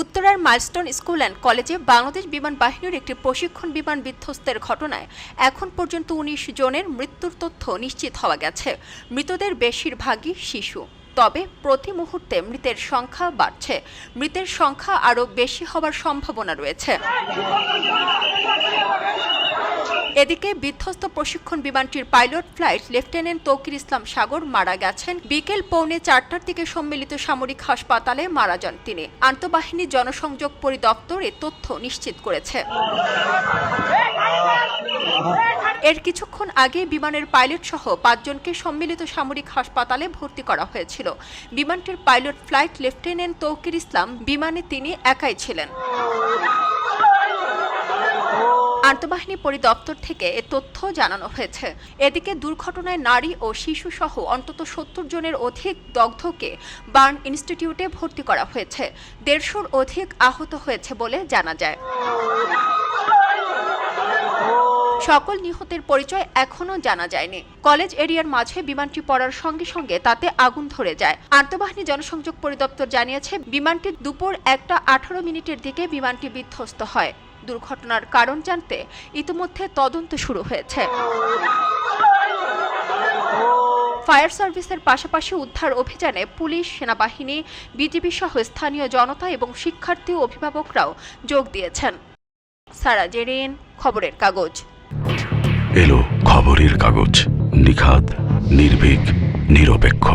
উত্তরার milestone school and কলেজে বাংলাদেশ বিমান বাহিনীর একটি প্রশিক্ষণ বিমান বিধ্বস্তের ঘটনায় এখন পর্যন্ত উনিশ জনের মৃত্যুর তথ্য নিশ্চিত হওয়া গেছে। মৃতদের বেশিরভাগই শিশু। তবে প্রতি মুহূর্তে মৃতের সংখ্যা বাড়ছে। মৃতের সংখ্যা আরও বেশি হওয়ার সম্ভাবনা রয়েছে। এদিকে বিধ্বস্ত প্রশিক্ষণ বিমানটির pilot flight lieutenant Tauqir Islam Sagar মারা গেছেন। বিকেল পৌনে চারটার দিকে সম্মিলিত সামরিক হাসপাতালে মারা যান তিনি। আন্তঃবাহিনী জনসংযোগ পরিদপ্তর এ তথ্য নিশ্চিত করেছে। এর কিছুক্ষণ আগে বিমানের পাইলট সহ পাঁচজনকে সম্মিলিত সামরিক হাসপাতালে ভর্তি করা হয়েছিল। বিমানটির pilot flight lieutenant Tauqir Islam বিমানে তিনি একাই ছিলেন। আন্তঃবাহিনী পরিদপ্তর থেকে এ তথ্য জানানো হয়েছে। এদিকে দুর্ঘটনায় নারী ও শিশু সহ অন্তত সত্তর জনের অধিক দগ্ধকে বার্ন ইনস্টিটিউটে ভর্তি করা হয়েছে। দেড়শোর অধিক আহত হয়েছে বলে জানা যায়। সকল নিহতের পরিচয় এখনও জানা যায়নি। কলেজ এরিয়ার মাঝে বিমানটি পড়ার সঙ্গে সঙ্গে তাতে আগুন ধরে যায়। আন্তঃবাহিনী জনসংযোগ পরিদপ্তর জানিয়েছে, বিমানটি দুপুর একটা আঠারো মিনিটের দিকে বিমানটি বিধ্বস্ত হয়। দুর্ঘটনার কারণ জানতে ইতিমধ্যে তদন্ত শুরু হয়েছে। ফায়ার সার্ভিসের পাশাপাশি উদ্ধার অভিযানে পুলিশ, সেনাবাহিনী, বিজিবি সহ স্থানীয় জনতা এবং শিক্ষার্থী অভিভাবকরাও যোগ দিয়েছেন। সারা জেরিন খবরের কাগজ। এলো খবরের কাগজ। নিখাত নির্ভীক, নিরপেক্ষ।